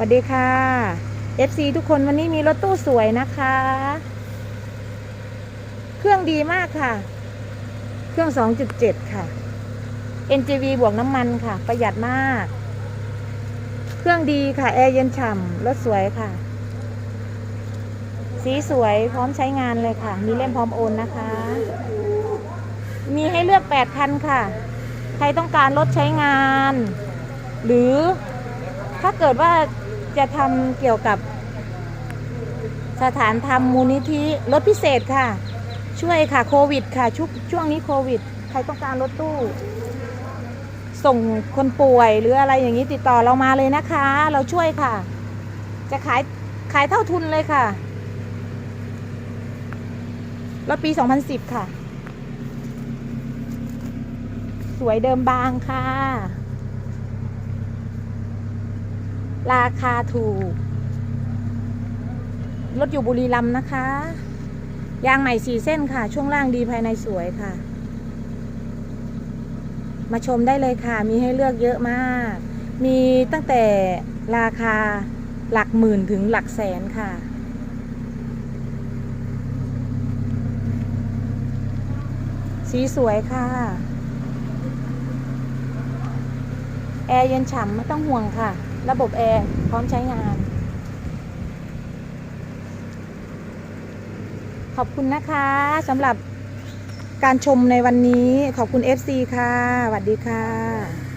สวัสดีค่ะ FC ทุกคนวันนี้มีรถตู้สวยนะคะ เครื่องดีมากค่ะ เครื่อง 2.7 ค่ะ NGV บวกน้ำมันค่ะ ประหยัดมาก เครื่องดีค่ะ แอร์เย็นฉ่ำรถสวยค่ะ สีสวยพร้อมใช้งานเลยค่ะ มีเล่มพร้อมโอนนะคะ มีให้เลือก 8 คันค่ะ ใครต้องการรถใช้งาน หรือถ้าเกิดว่า จะทำเกี่ยวกับสถานธรรมมูลนิธิรถพิเศษค่ะ ช่วยค่ะโควิด ค่ะชช่วงนี้โควิด ใครต้องการรถตู้ ส่งคนป่วยหรืออะไรอย่างนี้ติดต่อเรามาเลยนะคะ เราช่วยค่ะ จะขายขายเท่าทุนเลยค่ะรถปี 2010 ค่ะ สวยเดิมบางค่ะ ราคาถูก รถอยู่บุรีรัมย์นะคะ ยางใหม่สี่เส้นค่ะ ช่วงล่างดีภายในสวยค่ะ มาชมได้เลยค่ะ มีให้เลือกเยอะมาก มีตั้งแต่ราคาหลักหมื่นถึงหลักแสนค่ะสีสวยค่ะ แอร์เย็นฉ่ำไม่ต้องห่วงค่ะ ระบบแอร์พร้อมใช้งาน ขอบคุณนะคะสำหรับการชมในวันนี้ขอบคุณ FC ค่ะสวัสดีค่ะ